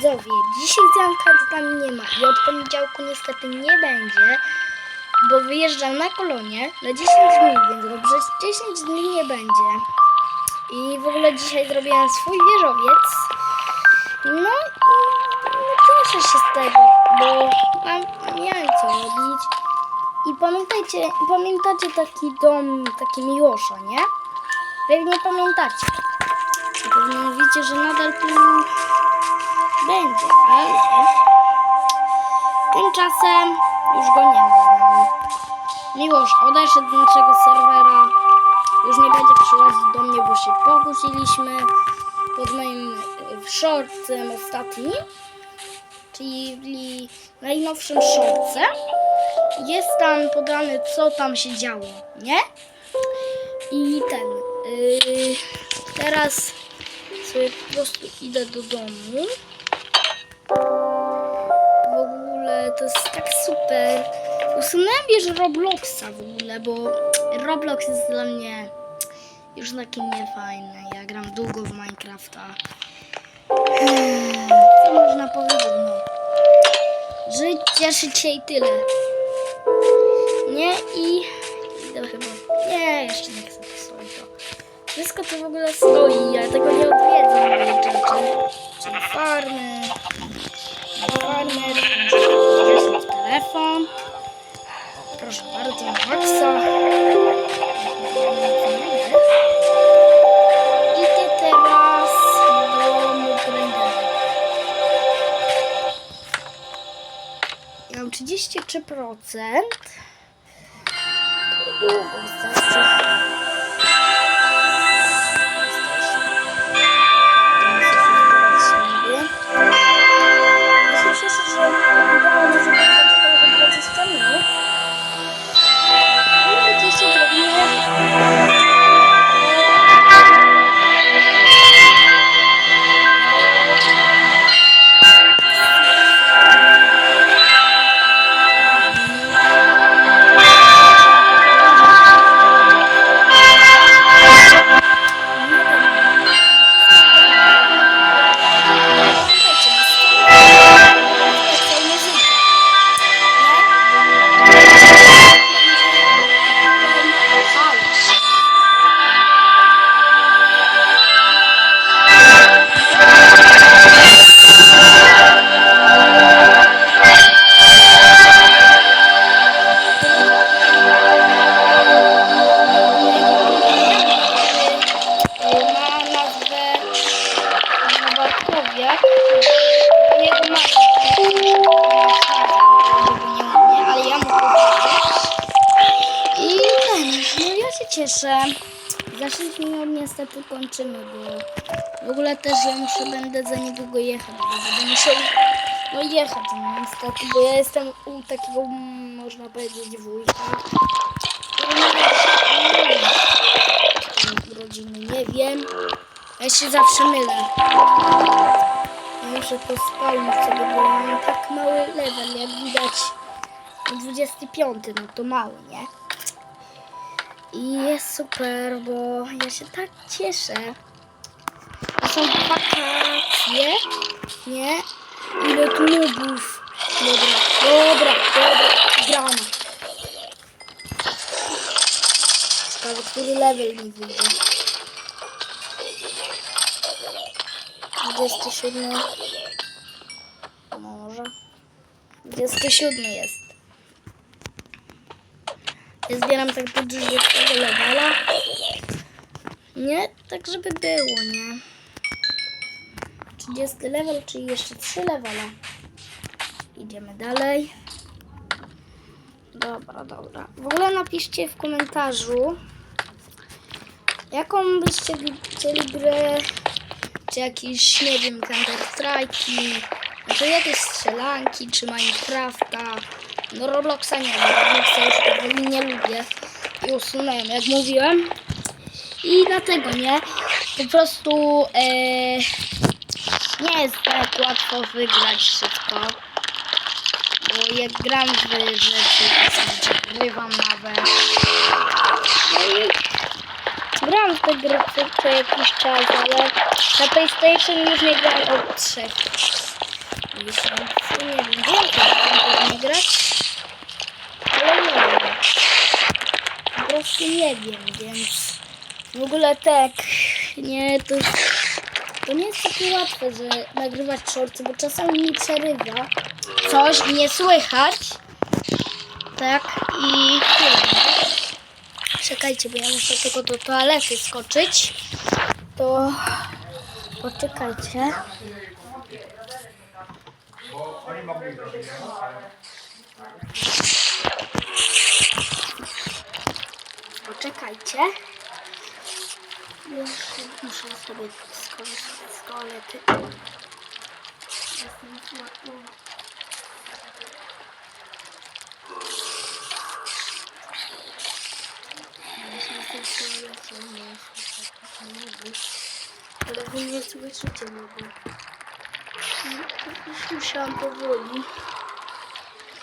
widzowie, dzisiaj Zanka z nami nie ma i od poniedziałku niestety nie będzie, bo wyjeżdżam na kolonie na 10 dni, więc go przez 10 dni nie będzie. I w ogóle dzisiaj zrobiłem swój wieżowiec. No i no, cieszę się z tego, bo mam, miałem co robić. I pamiętajcie, pamiętacie taki dom, taki Miłosza, nie? Pewnie pamiętacie. Pewnie mówicie, że nadal tu będzie, ale tymczasem już go nie ma. Miłosz odeszedł z naszego serwera. Już nie będzie przychodzić do mnie, bo się pokłóciliśmy pod moim shortcem ostatnim, czyli najnowszym shortcem. Jest tam podane, co tam się działo, nie? I ten. Yy, teraz sobie po prostu idę do domu. W ogóle to jest tak super. Usunąłem już Robloxa w ogóle, bo Roblox jest dla mnie już taki niefajny. Ja gram długo w Minecrafta. Co można powiedzieć, no. Żyć, cieszyć się i tyle. Nie i idę chyba. Nie, jeszcze nie chcę to. Wszystko to w ogóle stoi, ja tego nie odwiedzam 33%. Długo wystarczy. 6 minut niestety kończymy, bo w ogóle też ja muszę, będę za niedługo jechać, bo będę musiał no jechać no, niestety, bo ja jestem u takiego, można powiedzieć, wujka, który nie wiem. Ja się zawsze mylę. Muszę to spalić sobie, bo mam tak mały level, jak widać. 25, no to mały, nie? I jest super, bo ja się tak cieszę. To są wakacje, nie? Ile tu nubów. Dobra, dobra, dobra, gramy. Ciekawe, który level mi wyjdzie. 27. Może. 27 jest. Zbieram tak do 20 levela. Nie? Tak żeby było, nie? 30 level, czyli jeszcze 3 levela. Idziemy dalej. Dobra, dobra. W ogóle napiszcie w komentarzu, jaką byście chcieli grę czy jakieś, nie wiem, Counter Strike'i, czy jakieś strzelanki, czy Minecrafta. No Robloxa nie wiem, Robloxa już powoli nie lubię i usunąłem, jak mówiłem. I dlatego, nie? Po prostu e, nie jest tak łatwo wygrać szybko. Bo jak gram w rzeczy, to wygrywam nawet. No i Gram w grę co, co jakiś czas, ale na PlayStation już nie gram od trzech. Że nie wiem, więcej bym nie grać. Ale nie wiem. Po prostu nie wiem, więc w ogóle tak, nie, to, to nie jest takie łatwe, że nagrywać shorty, bo czasami mi przerywa coś, nie słychać. Tak, i. Czekajcie, bo ja muszę tylko do toalety skoczyć. To poczekajcie. Poczekajcie. Jeszcze muszę sobie skorzystać z toalety. Ale wy nie słyszycie mnie, bo już musiałam powoli,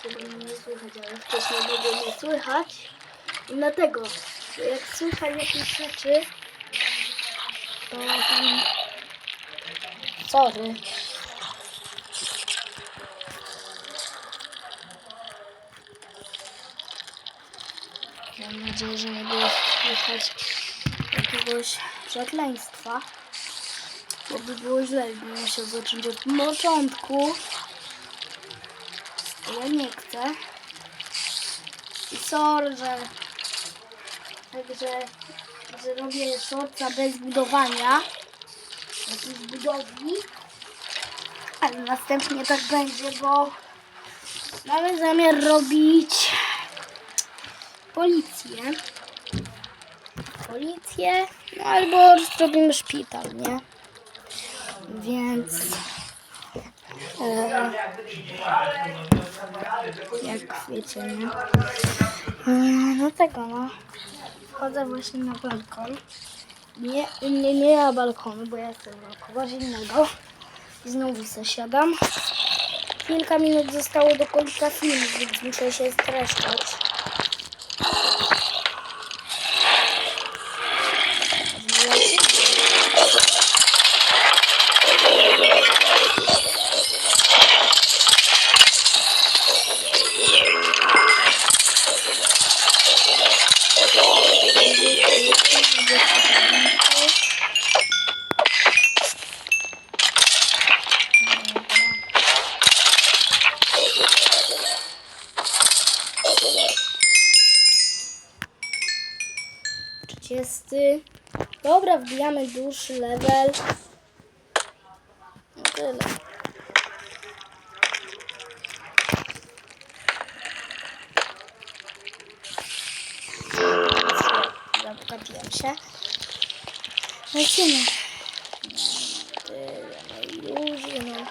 żeby mnie nie słychać, ale wcześniej mogło mnie słychać. I dlatego, jak słychać jakieś rzeczy, to... Um, sorry. Mam nadzieję, że nie było słychać jakiegoś przekleństwa. Bo by było źle, gdybym musiał zacząć od początku. Ja nie chcę. I sorry, że także, że robię shortsa bez budowania jakiejś budowli. Ale następnie tak będzie, bo mamy zamiar robić policję. Policję, no albo zrobimy szpital, nie? Więc e, jak wiecie, nie? E, no tego, no. Wchodzę właśnie na balkon. Nie, nie, nie na balkonu, bo ja jestem kogoś innego. I znowu zasiadam. Kilka minut zostało do końca filmu, więc muszę się streszczać. Dobra, wbijamy dłuższy level. No tyle. Zapkapiłem się. Lecimy. Tyle, no i już, no.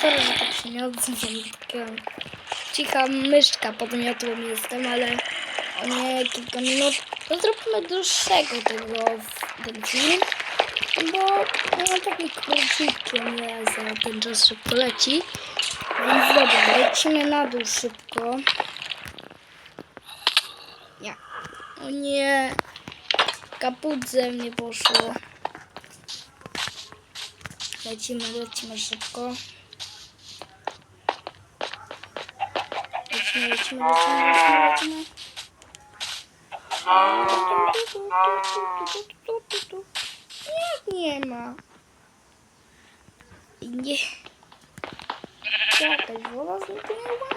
Sorry, że tak się nie odzywam. Taka cicha myszka podmiotą jestem, ale o nie kilka minut. To zróbmy dłuższego tego ten film, bo no, taki króciutki, nie za ten czas szybko leci. Więc dobra, lecimy na dół szybko. Nie. O nie. Kaput ze mnie poszło. Lecimy, lecimy szybko. Lecimy, lecimy, lecimy, lecimy, lecimy. Jak nie ma? Nie. Jakaś woda zniknęła?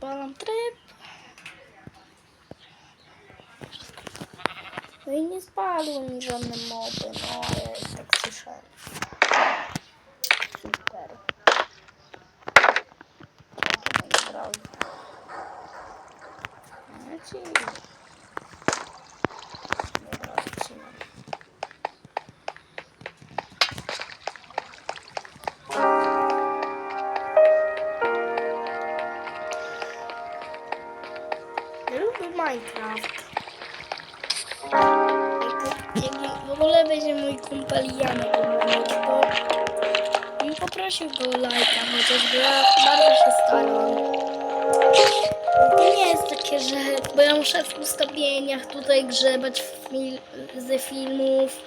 Palam tryb. No i nie spadły mi żadne moby, no ale tak słyszałem. Bym poprosił go o lajka, chociaż ja bardzo się staram. To nie jest takie, że... Bo ja muszę w ustawieniach tutaj grzebać fil, ze filmów.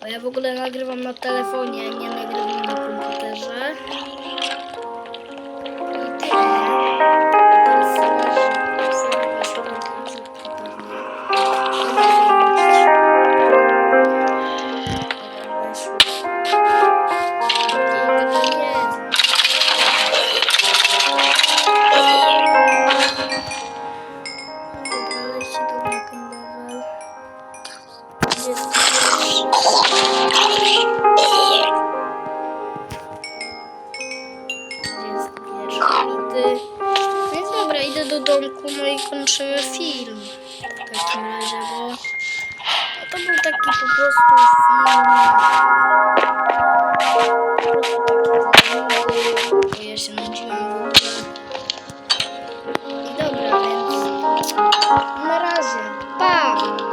Bo ja w ogóle nagrywam na telefonie, nie nagrywam na komputerze. wtedy... No dobra, idę do domku, no i kończymy film. W takim razie, bo... No to był taki po prostu film. Po prostu taki bo ja się nudziłam w ogóle. I dobra, więc... Na razie, pa!